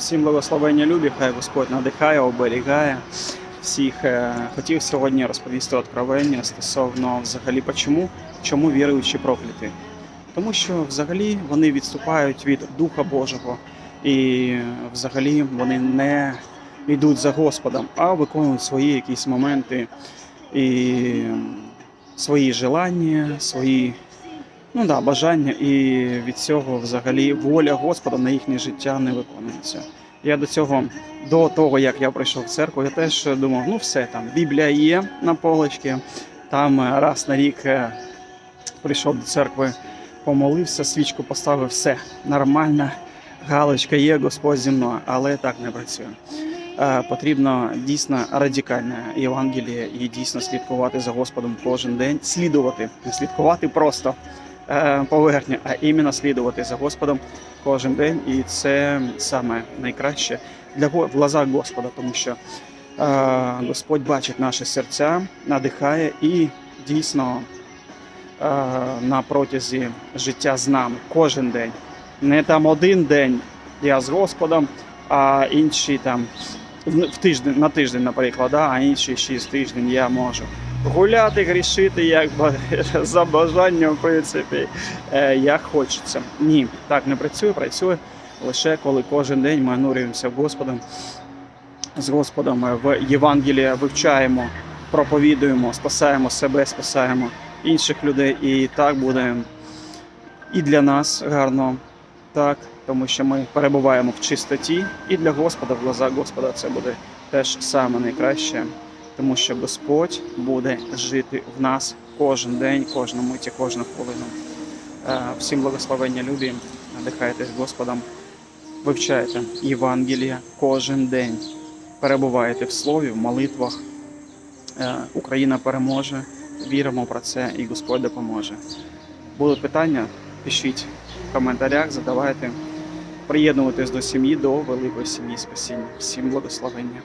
Всім благословення любі, хай Господь надихає, оберігає всіх. Е, Хотів сьогодні розповісти откровення стосовно взагалі почому, чому віруючі прокляті. Тому що взагалі вони відступають від Духа Божого і взагалі вони не йдуть за Господом, а виконують свої якісь моменти і свої желання, свої ну да, бажання, і від цього взагалі воля Господа на їхнє життя не виконується. Я до цього, до того як я прийшов в церкву, я теж думав, ну все там, Біблія є на полочці, там е, раз на рік е, прийшов до церкви, помолився, свічку поставив, все нормально, галочка є, Господь зі мною, але так не працює. Е, Потрібно дійсно радикальне Євангеліє і дійсно слідкувати за Господом кожен день, слідувати, не слідкувати просто поверхня, а іменно слідувати за Господом кожен день. І це саме найкраще для в глазах Господа, тому що е, Господь бачить наші серця, надихає і дійсно е, на протязі життя з нами кожен день. Не там один день я з Господом, а інший там в тиждень на тиждень, наприклад, а інші шість тиждень я можу гуляти, грішити, як ба- за бажанням, в принципі, е, як хочеться. Ні, так не працює, працює лише коли кожен день ми онурюємося в Господом, з Господом е, в Євангелія вивчаємо, проповідуємо, спасаємо себе, спасаємо інших людей, і так буде і для нас гарно, так, тому що ми перебуваємо в чистоті, і для Господа, в глазах Господа, це буде теж саме найкраще, тому що Господь буде жити в нас кожен день, кожну миті, кожну хвилину. Е, Всім благословення любі, надихайтесь Господом, вивчайте Євангелія кожен день, перебувайте в слові, в молитвах. Е, Україна переможе, віримо про це, і Господь допоможе. Будуть питання, пишіть в коментарях, задавайте. Приєднуйтесь до сім'ї, до великої сім'ї спасіння. Всім благословення.